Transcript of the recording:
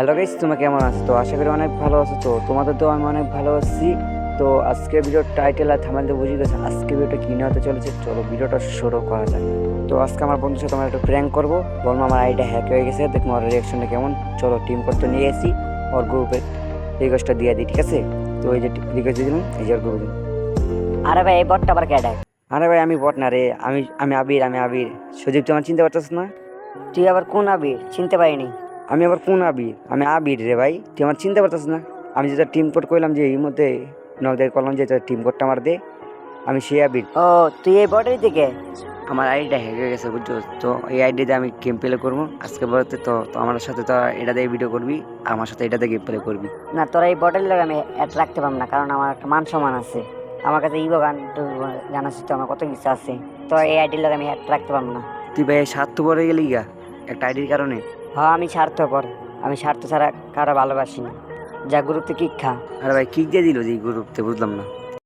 Hello guys তোমরা কেমন আছো? তো আশা করি অনেক ভালো আছো। তো তোমাদের তো আমি অনেক ভালো আছি। তো আজকে ভিডিওর টাইটেল আর থামাল দিয়ে বুঝে গেছে আজকে ভিডিওটা কী নিয়ে হতে চলেছে? চলো ভিডিওটা শুরু করা যায় তো আজকে আমার বন্ধুর সাথে আমরা একটু প্র্যাঙ্ক করব। বলব আমার আইডিয়া হ্যাক হয়ে গেছে দেখব আমার রিয়াকশনটা কেমন। চলো টিম করতে নিয়ে এসি ওর গ্রুপে রিকোয়েস্টটা দিয়ে দিই ঠিক আছে? তো এই যে রিকোয়েস্ট দিয়ে দিলাম এই যে ওর গ্রুপে আরে ভাই এই বটটা আবার কেডায় আরে ভাই আমি বট না রে আমি আমি আবির আমি আবির। সুদীপ তোমার চিনতে পারছিস না? তুই আবার কোন আবির? চিনতে পারিনি। আমি আবার কোন আবির? আমি আবির রে ভাই তুই আমার চিনতে পারতাস না? আমি যেটা টিম কোড করলাম যে এই মধ্যে নকদের করলাম যে টিম কোডটা আমার দে আমি সেই আবির। ও তুই এই বটের দিকে আমার আইডিটা হ্যাক হয়ে গেছে বুঝছ? তো এই আইডি দিয়ে আমি গেম প্লে করব। আজকে বলতে তো তো আমার সাথে তো এটা দিয়ে ভিডিও করবি আমার সাথে এটা দিয়ে গেম প্লে করবি। না তোরা এই বটের লাগে আমি অ্যাড রাখতে পারব না কারণ আমার একটা মান সম্মান আছে। আমার কাছে ইবো গান জানাস তো আমার কত কিছু আছে। তো এই আইডির লাগে আমি অ্যাড রাখতে পারব না। তুই ভাই স্বার্থ পরে গেলি গা একটা আইডির কারণে। হ্যাঁ আমি স্বার্থপর। আমি স্বার্থ ছাড়া কারও ভালোবাসি না। যা গুরুত্ব কিক খা? আরে ভাই কিক দিয়ে দিল যে গ্রুপতে বুঝলাম না।